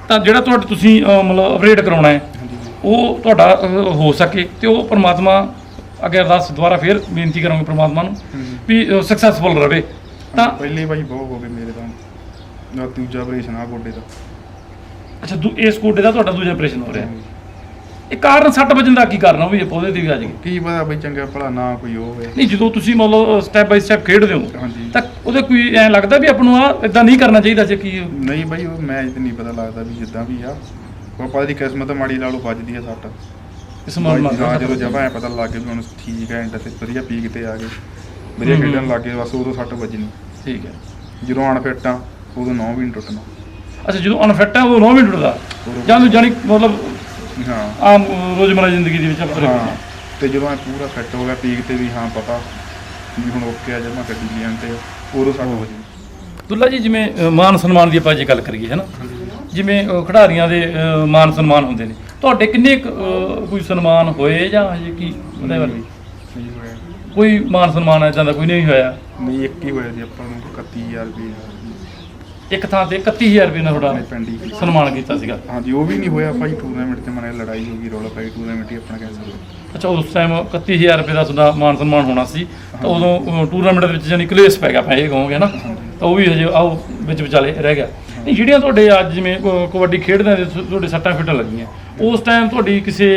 ਤਾਂ ਜਿਹੜਾ ਤੁਹਾਡਾ ਤੁਸੀਂ ਮਤਲਬ ਅਪਡੇਟ ਕਰਾਉਣਾ ਹੈ ਉਹ ਤੁਹਾਡਾ ਹੋ ਸਕੇ ਤੇ ਉਹ ਪ੍ਰਮਾਤਮਾ ਅੱਗੇ ਅਰਦਾਸ ਦੁਆਰਾ ਫੇਰ ਬੇਨਤੀ ਕਰਾਂਗੇ ਪ੍ਰਮਾਤਮਾ ਨੂੰ। ਵੀ ਸਕਸੈਸਫੁਲ ਰਵੇ। ਤਾਂ ਪਹਿਲੇ ਬਾਈ ਬਹੁਤ ਹੋ ਗਏ ਮੇਰੇ ਤਾਂ। ਦਾ ਦੂਜਾ ਆਪਰੇਸ਼ਨ ਆ ਗੋਡੇ ਦਾ। ਅੱਛਾ ਦੂ ਇਸ ਕੋਡੇ ਦਾ ਤੁਹਾਡਾ ਦੂਜਾ ਆਪਰੇਸ਼ਨ ਹੋ ਰਿਹਾ। ਇਹ ਕਾਰਨ ਸੱਟ ਵੱਜਣ ਦਾ ਕੀ ਕਾਰਨ ਆ ਉਹ ਵੀ ਉਹਦੇ ਤੇ ਵੀ ਆ ਜਾਈਏ ਕੀ ਪਤਾ ਬਈ ਚੰਗਾ ਭਲਾ ਨਾ ਕੋਈ ਉਹ ਹੋਵੇ। ਨਹੀਂ ਜਦੋਂ ਤੁਸੀਂ ਮਤਲਬ ਸਟੈਪ ਬਾਈ ਸਟੈਪ ਖੇਡਦੇ ਹੋ ਹਾਂਜੀ। ਤਾਂ ਉਹਦੇ ਕੋਈ ਐਂ ਲੱਗਦਾ ਵੀ ਆਪਾਂ ਨੂੰ ਆ ਇਦਾਂ ਨਹੀਂ ਕਰਨਾ ਚਾਹੀਦਾ ਸੀ ਕੀ ਨਹੀਂ ਬਾਈ ਉਹ ਮੈਚ ਤੇ ਨਹੀਂ ਪਤਾ ਲੱਗਦਾ ਵੀ ਜਿੱਦਾਂ ਵੀ ਆ। ਪਾਪਾ ਦੀ ਕਿਸਮਤ ਮਾੜੀ ਲਾ ਲਓ ਵੱਜਦੀ ਆ ਸੱਟ। ਇਸ ਮਾਨ ਬਾਈ ਹਾਂ ਜਦੋਂ ਜਮਾ ਐ ਪਤਾ ਲੱਗ ਗਿਆ ਵੀ ਹੁਣ ਠੀਕ ਹੈ ਐਂਡ ਤੇ ਵਧੀਆ ਪੀਕ ਤੇ ਆ ਗਏ। ਵਧੀਆ ਹੂੰ। ਖੇਡਣ ਲੱਗ ਗਏ ਬਸ ਉਦੋਂ ਸੱਟ ਵੱਜਣੀ। ਠੀਕ ਹੈ ਜਦੋਂ ਅਨਫਿੱਟ ਆ ਉਦੋਂ ਨੌ ਵੀ ਨਹੀਂ ਟੁੱਟਣਾ। ਅੱਛਾ ਜਦੋਂ ਅਨਫਿਟ ਹੈ ਉਹ 9 ਮਿੰਟ ਦਾ ਜਾਂ ਨੂੰ ਜਾਨੀ ਮਤਲਬ ਹਾਂ। ਆਮ ਰੋਜ਼ਮਰਾ ਜ਼ਿੰਦਗੀ ਦੇ ਵਿੱਚ ਆਪਾਂ ਤੁਰੇ ਹਾਂ ਫਿਰਦੇ ਹਾਂ। ਤੇ ਜਦੋਂ ਐ ਪੂਰਾ ਫਿੱਟ ਹੋ ਗਿਆ ਪੀਕ ਤੇ ਵੀ ਹਾਂ ਪਤਾ ਵੀ ਹੁਣ ਓਕੇ ਆ ਜਮਾ ਗੱਡੀ ਲੈਣ ਤੇ ਉਦੋਂ ਸੱਟ ਵੱਜਣੀ ਦੁੱਲਾ ਜੀ ਜਿਵੇਂ ਮਾਨ ਸਨਮਾਨ ਦੀ ਆਪਾਂ ਜੇ ਗੱਲ ਕਰੀਏ ਹੈ ਨਾ ਜਿਵੇਂ ਖਿਡਾਰੀਆਂ ਦੇ ਮਾਨ ਸਨਮਾਨ ਹੁੰਦੇ ਨੇ। ਤੁਹਾਡੇ ਕਿੰਨੇ ਕੁ, ਕੋਈ ਸਨਮਾਨ ਹੋਏ ਜਾਂ ਹਜੇ ਕੀ ਉਹਦੇ ਹੋਇਆ। ਕੋਈ ਮਾਨ ਸਨਮਾਨ ਇਦਾਂ ਦਾ ਕੋਈ ਨਹੀਂ ਹੋਇਆ? ਨਹੀਂ ਇੱਕ ਹੀ ਹੋਇਆ ਸੀ ਆਪਾਂ ਨੂੰ 31000 ਰੁਪਏ। ਇੱਕ ਥਾਂ ਤੇ 31000 ਰੁਪਏ ਨਾਲ ਤੁਹਾਡਾ ਸਨਮਾਨ ਕੀਤਾ ਸੀਗਾ। ਹਾਂਜੀ ਉਹ ਵੀ ਨਹੀਂ ਹੋਇਆ ਭਾਈ ਟੂਰਨਾਮੈਂਟ ਤੇ ਮਨੇ ਲੜਾਈ ਹੋ ਗਈ ਰੌਲਾ ਪਾਈ ਟੂਰਨਾਮੈਂਟ ਹੀ ਆਪਣਾ ਕੈਂਸਲ ਅੱਛਾ ਉਸ ਟਾਈਮ 31000 ਰੁਪਏ ਦਾ ਤੁਹਾਡਾ ਮਾਨ ਸਨਮਾਨ ਹੋਣਾ ਸੀ ਤਾਂ ਉਦੋਂ ਟੂਰਨਾਮੈਂਟ ਦੇ ਵਿੱਚ ਜਾਨੀ ਕਲੇਸ਼ ਪੈ ਗਿਆ ਆਪਾਂ ਇਹ ਕਹੋਗੇ ਨਾ ਤਾਂ ਉਹ ਵੀ ਹਜੇ ਆਓ ਵਿੱਚ ਵਿਚਾਲੇ ਰਹਿ ਗਿਆ। ਜਿਹੜੀਆਂ ਤੁਹਾਡੇ ਅੱਜ ਜਿਵੇਂ ਕਬੱਡੀ ਖੇਡਦੇ ਤੁ- ਤੁਹਾਡੇ ਸੱਟਾਂ ਫਿੱਟਾਂ ਲੱਗੀਆਂ। ਉਸ ਟਾਈਮ ਤੁਹਾਡੀ ਕਿਸੇ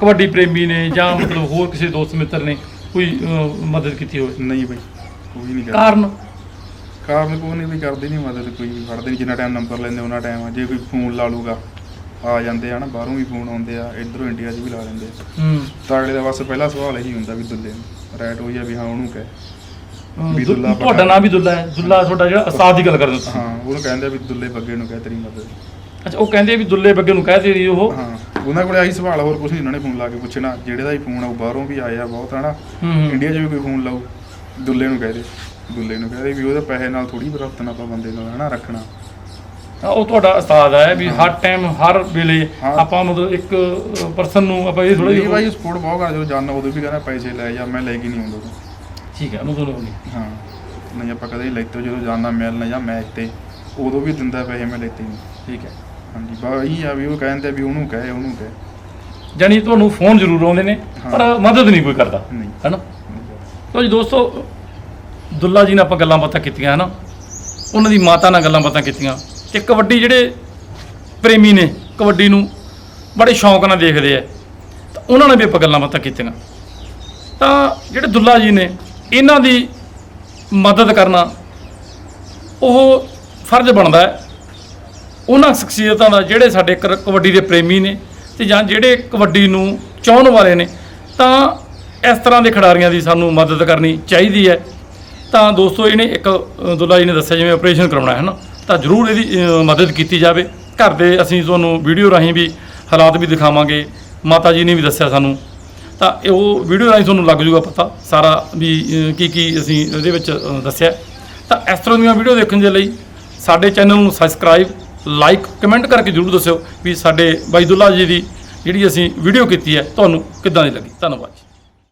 ਕਬੱਡੀ ਪ੍ਰੇਮੀ ਨੇ ਜਾਂ ਮਤਲਬ ਹੋਰ ਕਿਸੇ ਦੋਸਤ ਮਿੱਤਰ ਨੇ ਕੋਈ ਮਦਦ ਕੀਤੀ ਹੋਵੇ? ਨਹੀਂ ਬਈ ਕੋਈ ਨਹੀਂ ਕਾਰਨ? ਕਾਰਨ ਕੋਈ ਨਹੀਂ ਵੀ ਕਰਦੇ ਨਹੀਂ ਮਦਦ ਕੋਈ ਵੀ ਫੜਦੇ ਨਹੀਂ ਜਿੰਨਾ ਟਾਈਮ ਨੰਬਰ ਲੈਂਦੇ ਉਹਨਾਂ ਟਾਈਮ ਜੇ ਕੋਈ ਫੋਨ ਲਾ ਲੂਗਾ ਆ ਜਾਂਦੇ ਆ ਨਾ ਬਾਹਰੋਂ ਵੀ ਫੋਨ ਆਉਂਦੇ ਆ ਇਧਰੋਂ ਇੰਡੀਆ 'ਚ ਵੀ ਲਾ ਲੈਂਦੇ ਆ। ਹੂੰ। ਤਾਂ ਅਗਲੇ ਦਾ ਬਸ ਪਹਿਲਾ ਸਵਾਲ ਇਹੀ ਹੁੰਦਾ ਵੀ ਦੁੱਲੇ ਨੂੰ ਰੈਟ ਹੋਈ ਆ ਵੀ ਹਾਂ ਉਹਨੂੰ ਕਹਿ। ਅਹ, ਵੀ ਦੁ- ਦੁੱਲਾ ਤੁਹਾਡਾ ਨਾਮ ਵੀ ਦੁੱਲਾ ਹੈ। ਦੁੱਲਾ ਤੁਹਾਡਾ ਜਿਹੜਾ ਉਸਤਾਦ ਦੀ ਗੱਲ ਕਰਦੇ ਹੋ ਤੁਸੀਂ। ਹਾਂ ਉਹਨੂੰ ਕਹਿੰਦੇ ਆ ਵੀ ਦੁੱਲੇ ਬੱਗੇ ਨੂੰ ਕਹਿ ਤੇਰੀ ਮਦਦ। ਅੱਛਾ ਉਹ ਕਹਿੰਦੇ ਵੀ ਦੁੱਲੇ ਬੱਗੇ ਨੂੰ ਕਹਿ ਦੇ ਉਹ। ਹਾਂ ਉਹਨਾਂ ਕੋਲੇ ਆਹੀ ਸਵਾਲ ਆ, ਹੋਰ ਕੁਝ ਨਹੀਂ ਉਹਨਾਂ ਨੇ ਫੋਨ ਲਾ ਕੇ ਪੁੱਛਣਾ। ਜਿਹੜੇ ਦਾ ਹੀ ਫੋਨ ਆਊ ਬਾਹਰੋਂ ਵੀ ਆਏ ਆ ਬਹੁਤ ਹਨਾ। ਹੂੰ ਹੂੰ। ਇੰਡੀਆ 'ਚ ਵੀ ਕੋਈ ਫੋਨ ਲਾਊ ਦੁੱਲੇ ਨੂੰ ਕਹਿ ਦੇ। ਦੁੱਲੇ ਨੂੰ ਕਹਿ ਦੇ ਵੀ ਉਹਦੇ ਪੈਸੇ ਨਾਲ ਥੋੜੀ ਵਰਤਣਾ ਆਪਾਂ ਬੰਦੇ ਨਾਲ ਹਨਾ ਰੱਖਣਾ। ਹਾਂ, ਉਹ ਤੁਹਾਡਾ ਉਸਤਾਦ ਹੈ ਵੀ ਹਰ ਟਾਈਮ ਹਰ ਵੇਲੇ। ਆਪਾਂ ਮਤਲਬ ਇੱਕ ਪਰਸਨ ਨੂੰ ਆਪਾਂ ਇਹ ਥੋੜਾ ਨਹੀਂ ਭਾਈ ਸਪੋਰਟ ਬਹੁਤ ਕਰ ਜਦੋਂ ਜਾਣਾ ਉਦੋਂ ਵੀ ਕਹਿੰਦਾ ਪੈਸੇ ਲੈ ਜਾ ਮੈਂ ਲੈ ਕੇ ਨਹੀਂ ਆਉਂਦਾ। ਉਦੋਂ। ਠੀਕ ਹੈ ਉਹਨੂੰ ਤੋਂ ਨਹੀਂ ਹਾਂ ਨਹੀਂ ਆਪਾਂ ਕਦੇ ਲੈਤੇ ਜਦੋਂ ਜਾਣਾ ਮਿਲਣਾ ਜਾਂ ਮੈਚ ਤੇ ਉਦੋਂ ਵੀ ਦਿੰਦਾ ਪੈਸੇ ਮੈਂ ਲੈਤੇ ਨਹੀਂ। ਠੀਕ ਹੈ। ਹਾਂਜੀ ਬਾ ਇਹੀ ਆ ਵੀ ਉਹ ਕਹਿੰਦੇ ਵੀ ਉਹਨੂੰ ਕਹੇ ਉਹਨੂੰ ਕਹੇ। ਜਾਨੀ ਤੁਹਾਨੂੰ ਫੋਨ ਜ਼ਰੂਰ ਆਉਂਦੇ ਨੇ ਪਰ ਮਦਦ ਨਹੀਂ ਕੋਈ ਕਰਦਾ ਹੈਨਾ? ਤੋ ਜੀ ਦੋਸਤੋ ਦੁੱਲਾ ਜੀ ਨਾਲ ਆਪਾਂ ਗੱਲਾਂ ਬਾਤਾਂ ਕੀਤੀਆਂ ਹੈ ਨਾ ਉਹਨਾਂ ਦੀ ਮਾਤਾ ਨਾਲ ਗੱਲਾਂ ਬਾਤਾਂ ਕੀਤੀਆਂ। ਤੇ ਕਬੱਡੀ ਜਿਹੜੇ ਪ੍ਰੇਮੀ ਨੇ, ਕਬੱਡੀ ਨੂੰ ਬੜੇ ਸ਼ੌਂਕ ਨਾਲ ਦੇਖਦੇ ਆ। ਤਾਂ ਉਹਨਾਂ ਨਾਲ ਵੀ ਆਪਾਂ ਗੱਲਾਂ ਬਾਤਾਂ ਕੀਤੀਆਂ। ਤਾਂ ਜਿਹੜੇ ਦੁੱਲਾ ਜੀ ਨੇ, ਇਹਨਾਂ ਦੀ ਮਦਦ ਕਰਨਾ ਉਹ ਫਰਜ਼ ਬਣਦਾ ਹੈ। ਉਹਨਾਂ ਸ਼ਖਸੀਅਤਾਂ ਦਾ ਜਿਹੜੇ ਸਾਡੇ ਕਰ- ਕਬੱਡੀ ਦੇ ਪ੍ਰੇਮੀ ਨੇ ਤੇ ਜਾਂ ਜਿਹੜੇ ਕਬੱਡੀ ਨੂੰ ਚਾਹਣ ਵਾਲੇ ਨੇ, ਤਾਂ ਇਸ ਤਰ੍ਹਾਂ ਦੇ ਖਿਡਾਰੀਆਂ ਦੀ ਸਾਨੂੰ ਮਦਦ ਕਰਨੀ ਚਾਹੀਦੀ ਹੈ। ਤਾਂ ਦੋਸਤੋ, ਇਹਨੇ ਇੱਕ ਦੁੱਲਾ ਜੀ ਨੇ ਦੱਸਿਆ ਜਿਵੇਂ ਆਪਰੇਸ਼ਨ ਕਰਾਉਣਾ ਹੈ ਨਾ, ਤਾਂ ਜ਼ਰੂਰ ਇਹਦੀ ਮਦਦ ਕੀਤੀ ਜਾਵੇ। ਘਰ ਦੇ ਅਸੀਂ ਤੁਹਾਨੂੰ ਵੀਡੀਓ ਰਾਹੀਂ ਵੀ ਹਾਲਾਤ ਵੀ ਦਿਖਾਵਾਂਗੇ। ਮਾਤਾ ਜੀ ਨੇ ਵੀ ਦੱਸਿਆ ਸਾਨੂੰ। ਤਾਂ ਇਹ ਉਹ ਵੀਡੀਓ ਰਾਹੀਂ ਤੁਹਾਨੂੰ ਲੱਗ ਜੂਗਾ ਪਤਾ ਸਾਰਾ ਵੀ ਕੀ ਕੀ ਅਸੀਂ ਇਹਦੇ ਵਿੱਚ ਦੱਸਿਆ। ਤਾਂ ਇਸ ਤਰ੍ਹਾਂ ਦੀਆਂ ਵੀਡੀਓ ਦੇਖਣ ਦੇ ਲਈ ਸਾਡੇ ਚੈਨਲ ਨੂੰ ਸਬਸਕ੍ਰਾਈਬ ਲਾਈਕ ਕਮੈਂਟ ਕਰਕੇ ਜਰੂਰ ਦੱਸਿਓ ਵੀ ਸਾਡੇ ਬਾਈ ਦੁੱਲਾ ਜੀ ਦੀ ਜਿਹੜੀ ਅਸੀਂ ਵੀਡੀਓ ਕੀਤੀ ਹੈ, ਤੁਹਾਨੂੰ ਕਿੱਦਾਂ ਦੀ ਲੱਗੀ? ਧੰਨਵਾਦ ਜੀ।